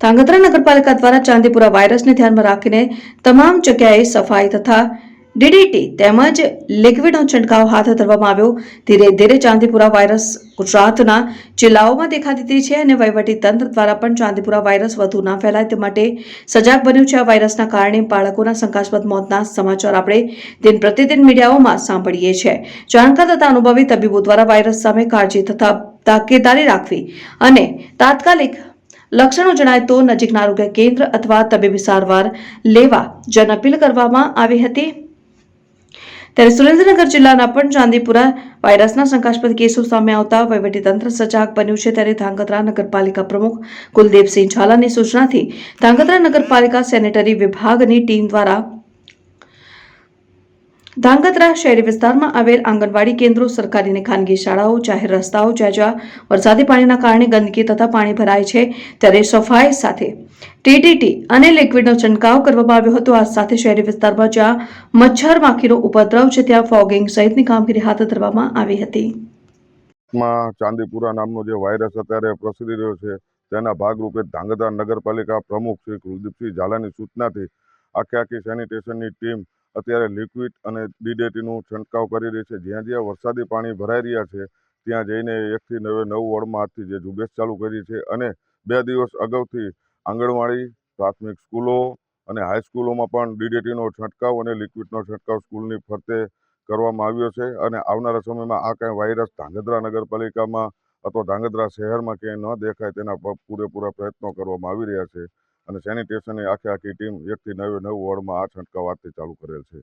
ધાંગધ્રા નગરપાલિકા દ્વારા ચાંદીપુરા વાયરસને ધ્યાનમાં રાખીને તમામ જગ્યાએ સફાઈ તથા ડીડીટી તેમજ લિક્વિડનો છંટકાવ હાથ ધરવામાં આવ્યો. ધીરે ધીરે ચાંદીપુરા વાયરસ ગુજરાતના જિલ્લાઓમાં દેખાતી દીધી છે અને વહીવટી તંત્ર દ્વારા પણ ચાંદીપુરા વાયરસ વધુ ના ફેલાય તે માટે સજાગ બન્યું છે આ વાયરસના કારણે બાળકોના શંકાસ્પદ મોતના સમાચાર આપણે દિન પ્રતિદિન મીડિયાઓમાં સાંભળીએ છીએ. જાણકાર તથા અનુભવી તબીબો દ્વારા વાયરસ સામે કાળજી તથા તાકેદારી રાખવી અને તાત્કાલિક લક્ષણો જણાય તો નજીકના આરોગ્ય કેન્દ્ર અથવા તબીબી સારવાર લેવા જન કરવામાં આવી હતી. ત્યારે સુરેન્દ્રનગર જિલ્લાના પણ ચાંદીપુરા વાયરસના શંકાસ્પદ કેસો સામે આવતા વહીવટીતંત્ર સજાગ બન્યું છે ત્યારે ધાંગધ્રા નગરપાલિકા પ્રમુખ કુલદીપસિંહ ઝાલાની સૂચનાથી ધાંગધ્રા નગરપાલિકા સેનેટરી વિભાગની ટીમ દ્વારા ધાંગધ્રા શહેરી વિસ્તારમાં આવેલ આંગણવાડી કેન્દ્રો, સરકારી અને ખાનગી શાળાઓ, જાહેર રસ્તાઓ જ્યાં જ્યાં વરસાદી પાણીના કારણે ગંદકી તથા પાણી ભરાય છે, ત્યારે સફાઈ સાથે ટીટીટી અને લિક્વિડનો છંટકાવ કરવામાં આવ્યો હતો. આ સાથે શહેરી વિસ્તારમાં જ્યાં મચ્છર માખીનો ઉપદ્રવ છે, ત્યાં ફોગિંગ સહિતની કામગીરી હાથ ધરવામાં આવી હતી. ચાંદીપુરા નામનો જે વાયરસ અત્યારે પ્રસરી રહ્યો છે, તેના ભાગરૂપે ધાંગધ્રા નગરપાલિકા પ્રમુખ શ્રી કુલદીપસિંહ ઝાલાની સૂચનાથી આખે આખી સેનિટેશનની ટીમ અત્યારે લિક્વિડ અને ડીડેટીનું છંટકાવ કરી રહી છે. જ્યાં જ્યાં વરસાદી પાણી ભરાઈ રહ્યા છે, ત્યાં જઈને એકથી નવે નવ વોર્ડમાં આજથી જે ઝુંબેશ ચાલુ કરી છે અને બે દિવસ અગાઉથી આંગણવાડી, પ્રાથમિક સ્કૂલો અને હાઈસ્કૂલોમાં પણ ડીડેટીનો છંટકાવ અને લિક્વિડનો છંટકાવ સ્કૂલની ફરતે કરવામાં આવ્યો છે અને આવનારા સમયમાં આ કાંઈ વાયરસ ધાંગધ્રા નગરપાલિકામાં અથવા ધાંગધ્રા શહેરમાં ક્યાંય ન દેખાય તેના પૂરેપૂરા પ્રયત્નો કરવામાં આવી રહ્યા છે. અને સેનિટેશનની આખે આખી ટીમ એકથી નવે નવ વોર્ડમાં આ છંટકાવ આજથી ચાલુ કરેલ છે.